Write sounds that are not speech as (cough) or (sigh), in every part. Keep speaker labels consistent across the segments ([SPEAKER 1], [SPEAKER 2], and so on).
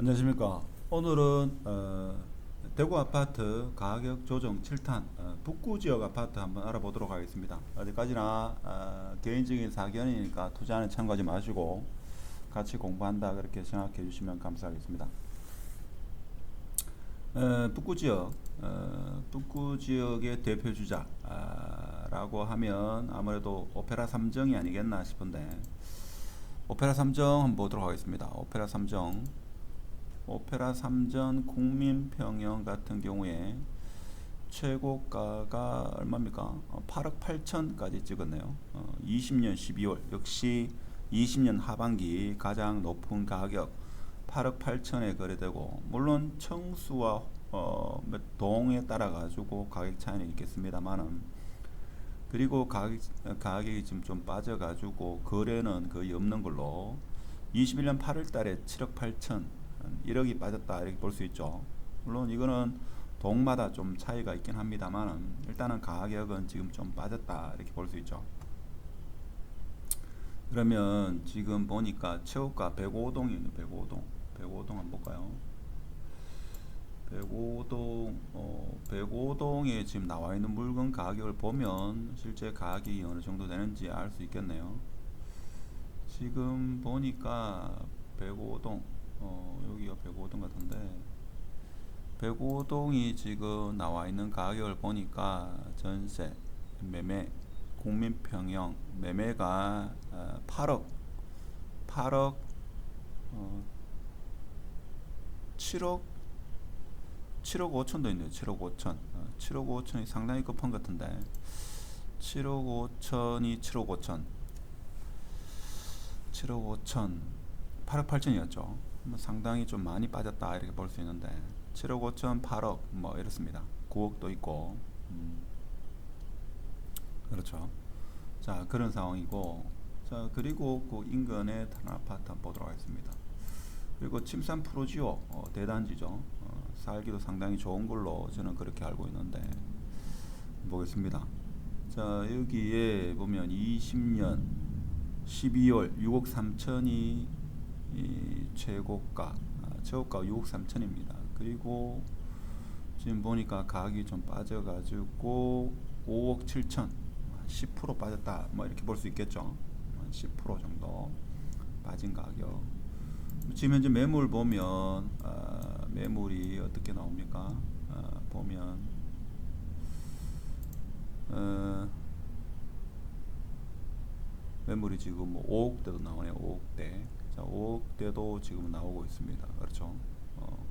[SPEAKER 1] 안녕하십니까. 오늘은 어, 대구 아파트 가격 조정 7탄 어, 북구 지역 아파트 한번 알아보도록 하겠습니다. 어디까지나 어, 개인적인 사견이니까 투자는 참고하지 마시고 같이 공부한다 그렇게 생각해 주시면 감사하겠습니다. 어, 북구 지역, 어, 북구 지역의 대표 주자라고 하면 아무래도 오페라 삼정이 아니겠나 싶은데 오페라 삼정 한번 보도록 하겠습니다. 오페라 삼정, 오페라 삼전 국민평형 같은 경우에 최고가가 얼마입니까? 어, 8억 8천까지 찍었네요. 어, 20년 12월 역시 20년 하반기 가장 높은 가격 8억 8천에 거래되고 물론 청수와 어, 몇 동에 따라 가지고 가격 차이는 있겠습니다만은 그리고 가격, 가격이 지금 좀 빠져 가지고 거래는 거의 없는 걸로 21년 8월 달에 7억 8천 1억이 빠졌다 이렇게 볼 수 있죠. 물론 이거는 동마다 좀 차이가 있긴 합니다만 일단은 가격은 지금 좀 빠졌다 이렇게 볼 수 있죠. 그러면 지금 보니까 최고가 105동이 있는 105동 105동 한번 볼까요? 105동 어, 105동에 지금 나와 있는 물건 가격을 보면 실제 가격이 어느 정도 되는지 알 수 있겠네요. 지금 보니까 105동 어, 여기가 105동 같은데 105동이 지금 나와 있는 가격을 보니까 전세 매매 국민평형 매매가 어, 8억 8억 어, 7억 7억 5천도 있네요. 7억 5천. 어, 7억 5천이 상당히 급한 것 같은데. 7억 5천이 7억 5천. 7억 5천. 8억 8천이었죠. 뭐 상당히 좀 많이 빠졌다 이렇게 볼 수 있는데 7억 5천, 8억 뭐 이렇습니다. 9억도 있고. 음. 그렇죠. 자 그런 상황이고. 자 그리고 그 인근의 다른 아파트 한번 보도록 하겠습니다. 그리고 침산 프로지오 어, 대단지죠. 어, 살기도 상당히 좋은 걸로 저는 그렇게 알고 있는데 보겠습니다. 자 여기에 보면 20년 12월 6억 3천이 이 최고가 아, 최고가 6억 3천입니다. 그리고 지금 보니까 가격이 좀 빠져가지고 5억 7천 10% 빠졌다 뭐 이렇게 볼 수 있겠죠. 10% 정도 빠진 가격. 지금 현재 매물 보면 아, 매물이 어떻게 나옵니까? 아, 보면 어, 매물이 지금 뭐 5억대도 나오네요. 5억대. 자, 5억대도 지금 나오고 있습니다. 그렇죠? 어,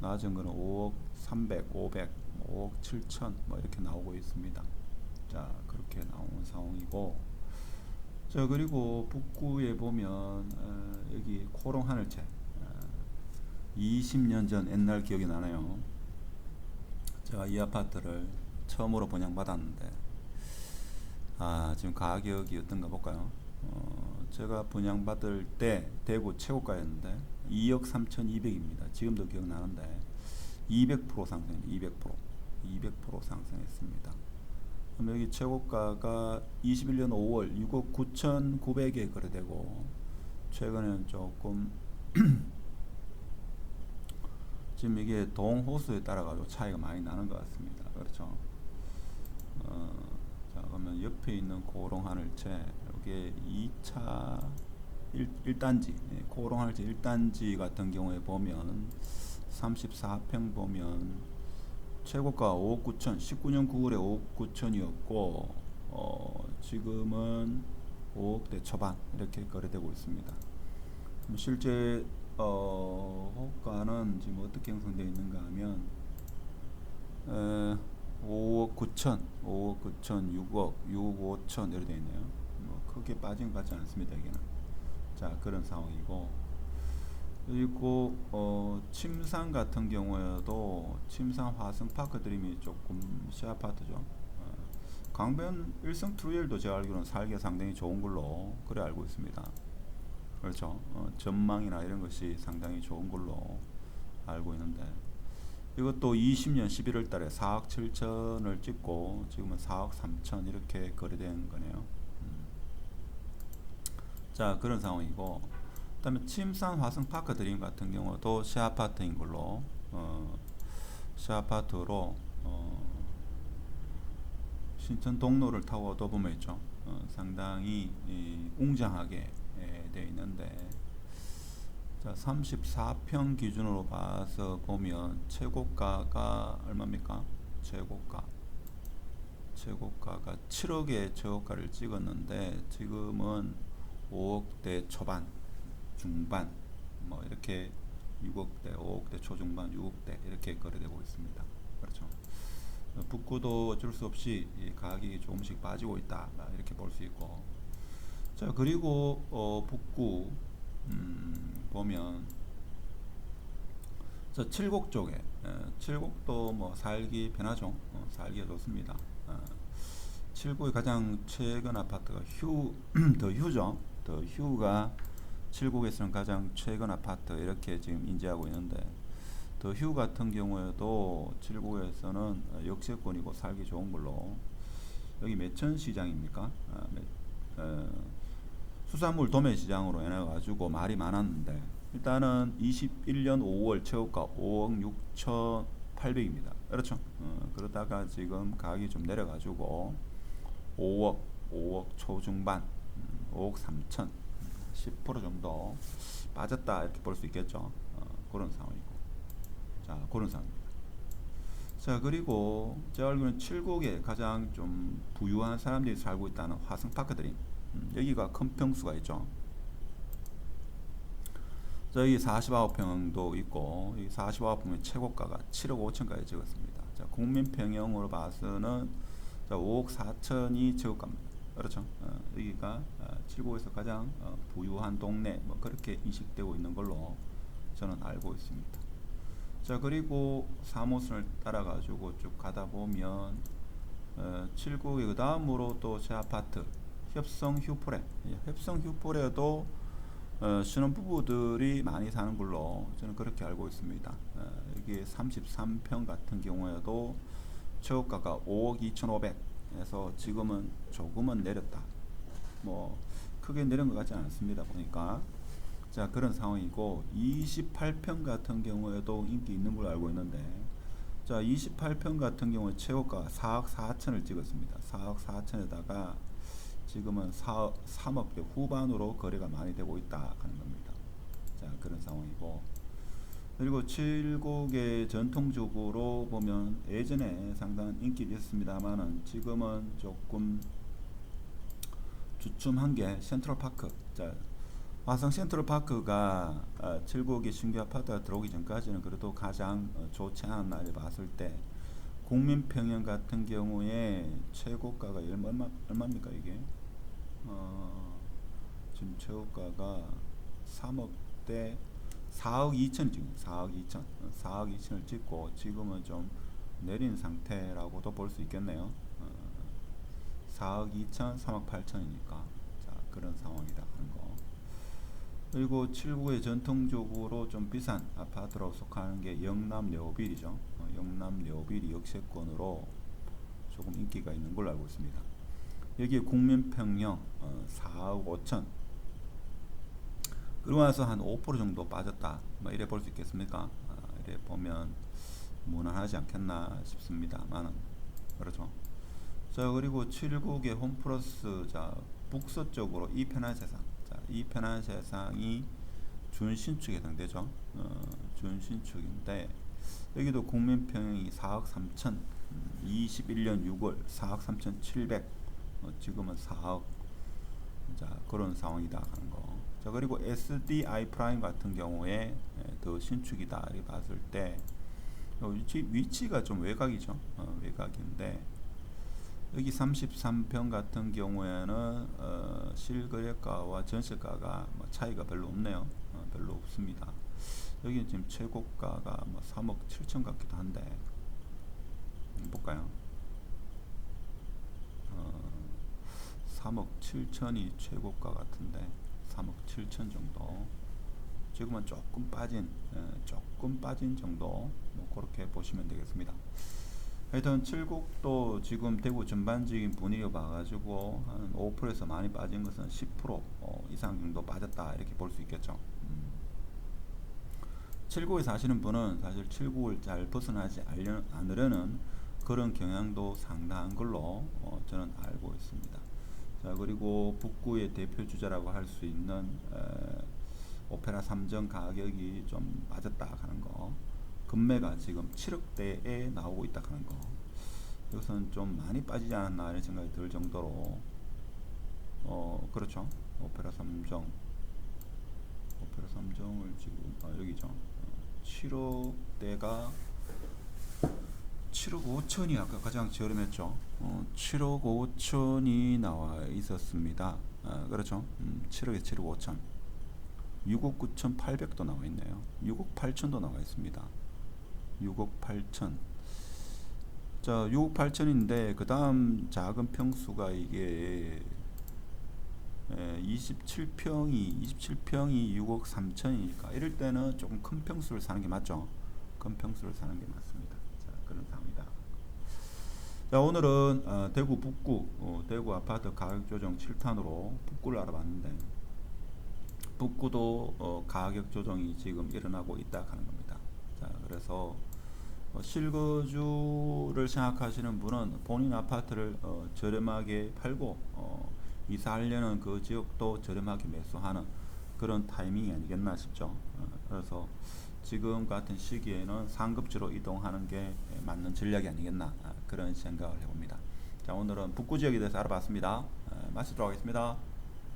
[SPEAKER 1] 낮은 거는 5억 300, 500, 5억 7천 뭐 이렇게 나오고 있습니다. 자, 그렇게 나오는 상황이고 자 그리고 북구에 보면 어, 여기 코롱 하늘채 어, 20년 전 옛날 기억이 나네요. 제가 이 아파트를 처음으로 분양받았는데 아 지금 가격이 어떤가 볼까요? 어, 제가 분양받을 때 대구 최고가였는데 2억 3,200입니다. 지금도 기억나는데 200% 상승, 200% 200% 상승했습니다. 그럼 여기 최고가가 21년 5월 6억 9,900에 거래되고 최근에는 조금 (clears throat) 지금 이게 동호수에 따라 가지고 차이가 많이 나는 것 같습니다. 그렇죠. 어, 자 그러면 옆에 있는 고롱 하늘채 이게 2차 1, 1단지 예, 고롱 하늘채 1단지 같은 경우에 보면 34평 보면 최고가 5억 9천 19년 9월에 5억 9천이었고 어, 지금은 5억대 초반 이렇게 거래되고 있습니다. 실제 어, 호가는 지금 어떻게 형성되어 있는가 하면 에, 5억 9천, 5억 9천, 6억, 6억 5천 이렇게 되어 있네요. 뭐 크게 빠진 것 같지 않습니다. 여기는. 자 그런 상황이고 그리고 어, 침산 같은 경우에도 침산 화성 파크 드림이 조금 시아파트죠. 어, 강변 일성 트루엘도 제가 알기로는 살기 상당히 좋은 걸로 그래 알고 있습니다. 그렇죠. 어, 전망이나 이런 것이 상당히 좋은 걸로 알고 있는데 이것도 20년 11월 달에 4억 7천을 찍고 지금은 4억 3천 이렇게 거래된 거네요. 음. 자 그런 상황이고 그 다음에 침산 화성 파크 드림 같은 경우도 시 아파트인 걸로 어, 시 아파트로 어, 신천 동로를 타고 오다 보면 있죠. 어, 상당히 이, 웅장하게 예, 되어 있는데 자 34평 기준으로 봐서 보면 최고가가 얼마입니까? 최고가. 최고가가 7억의 최고가를 찍었는데 지금은 5억대 초반 중반 뭐 이렇게 6억대 5억대 초중반 6억대 이렇게 거래되고 있습니다. 그렇죠? 어, 북구도 어쩔 수 없이 이 가격이 조금씩 빠지고 있다. 아, 이렇게 볼 수 있고. 자 그리고 어, 북구 음, 보면. 저 칠곡 쪽에 에, 칠곡도 뭐 살기 편하죠 어, 살기가 좋습니다. 어, 칠곡의 가장 최근 아파트가 휴 (clears throat) 더 휴죠? 더 휴가 칠곡에서는 가장 최근 아파트 이렇게 지금 인지하고 있는데 더 휴 같은 경우에도 칠곡에서는 어, 역세권이고 살기 좋은 걸로. 여기 매천 시장입니까? 아, 매, 어, 수산물 도매 시장으로 인해 가지고 말이 많았는데 일단은 21년 5월 최고가 5억 6,800입니다. 그렇죠? 어, 그러다가 지금 가격이 좀 내려가지고 5억 5억 초중반 음, 5억 3천 10% 정도 빠졌다 이렇게 볼 수 있겠죠. 어, 그런 상황이고 자 그런 상황입니다. 자 그리고 제가 알기로는 칠곡에 가장 좀 부유한 사람들이 살고 있다는 화성파크들이 음, 여기가 큰 평수가 있죠. 자, 여기 49평도 있고 여기 49평의 최고가가 7억 5천까지 찍었습니다. 자, 국민평형으로 봐서는 자, 5억 4천이 최고가입니다. 그렇죠. 어, 여기가 어, 칠곡에서 가장 어, 부유한 동네 뭐 그렇게 인식되고 있는 걸로 저는 알고 있습니다. 자 그리고 사무선을 따라 가지고 쭉 가다 보면 어, 칠곡의 그 다음으로 또 제 아파트 협성 휴포레 예, 협성 휴포레도 어, 신혼부부들이 많이 사는 걸로 저는 그렇게 알고 있습니다. 어, 여기 33평 같은 경우에도 최고가가 5억 2,500에서 지금은 조금은 내렸다. 뭐 크게 내린 것 같지 않습니다. 보니까 자 그런 상황이고 28평 같은 경우에도 인기 있는 걸로 알고 있는데 자 28평 같은 경우에 최고가 4억 4천을 찍었습니다. 4억 4천에다가 지금은 4, 3억대 후반으로 거래가 많이 되고 있다 하는 겁니다. 자 그런 상황이고 그리고 칠곡의 전통적으로 보면 예전에 상당한 인기가 있었습니다만은 지금은 조금 주춤한 게 센트럴파크. 자, 화성 센트럴파크가 어, 칠곡의 신규 아파트가 들어오기 전까지는 그래도 가장 어, 좋지 않은 날에 봤을 때 국민평형 같은 경우에 최고가가 얼마, 얼마입니까 이게? 어, 지금 최고가가 3억대 4억 2천 지금 4억 2천 4억 2천을 찍고 지금은 좀 내린 상태라고도 볼 수 있겠네요. 어, 4억 2천 3억 8천이니까 자 그런 상황이다 하는 거. 그리고 7구에 전통적으로 좀 비싼 아파트로 속하는 게 영남 네오빌이죠. 어, 영남 네오빌이 역세권으로 조금 인기가 있는 걸로 알고 있습니다. 여기에 국민평형 어, 4억 5천 그러고 나서 한 5% 정도 빠졌다. 뭐 이래 볼 수 있겠습니까? 아, 이래 보면 무난하지 않겠나 싶습니다만은 그렇죠. 자 그리고 7국의 홈플러스 자 북서 쪽으로 이 편한 세상 자 이 편한 세상이 준신축에 해당되죠. 어, 준신축인데 여기도 국민평형이 4억 3천 음, 21년 6월 4억 3천 7백 어, 지금은 4억 자 그런 상황이다 하는 거. 자 그리고 SDI 프라임 같은 경우에 예, 더 신축이다 이렇게 봤을 때 위치, 위치가 좀 외곽이죠. 어, 외곽인데 여기 33평 같은 경우에는 어, 실거래가와 전세가가 뭐 차이가 별로 없네요. 어, 별로 없습니다. 여기 지금 최고가가 뭐 3억 7천 같기도 한데 음, 볼까요? 어, 3억 7천이 최고가 같은데 3억 7천 정도 지금은 조금 빠진 에, 조금 빠진 정도 뭐 그렇게 보시면 되겠습니다 하여튼 칠곡도 지금 대구 전반적인 분위기를 봐가지고 한 5%에서 많이 빠진 것은 10% 어, 이상 정도 빠졌다 이렇게 볼 수 있겠죠. 음. 칠곡에 사시는 분은 사실 칠곡을 잘 벗어나지 않으려는 그런 경향도 상당한 걸로 어, 저는 알고 있습니다. 자 그리고 북구의 대표 주자라고 할 수 있는 에, 오페라 3정 가격이 좀 빠졌다 하는 거. 금매가 지금 7억대에 나오고 있다 하는 거. 이것은 좀 많이 빠지지 않았나 이런 생각이 들 정도로 어 그렇죠? 오페라 3정 오페라 3정을 지금 아 여기죠. 어, 7억대가 7억 5천이 아까 가장 저렴했죠. 어, 7억 5천이 나와 있었습니다. 아, 그렇죠. 음, 7억에 7억 5천. 6억 9천 8백도 나와 있네요. 6억 8천도 나와 있습니다. 6억 8천. 자, 6억 8천인데 그 다음 작은 평수가 이게 27평이 27평이 6억 3천이니까 이럴 때는 조금 큰 평수를 사는 게 맞죠. 큰 평수를 사는 게 맞습니다. 자, 그런. 자, 오늘은 어, 대구 북구 어, 대구 아파트 가격 조정 7탄으로 북구를 알아봤는데 북구도 어, 가격 조정이 지금 일어나고 있다 하는 겁니다. 자, 그래서 어, 실거주를 생각하시는 분은 본인 아파트를 어, 저렴하게 팔고 어, 이사하려는 그 지역도 저렴하게 매수하는 그런 타이밍이 아니겠나 싶죠. 어, 그래서 지금 같은 시기에는 상급지로 이동하는 게 맞는 전략이 아니겠나 아, 그런 생각을 해봅니다. 자 오늘은 북구 지역에 대해서 알아봤습니다. 어, 마치도록 하겠습니다.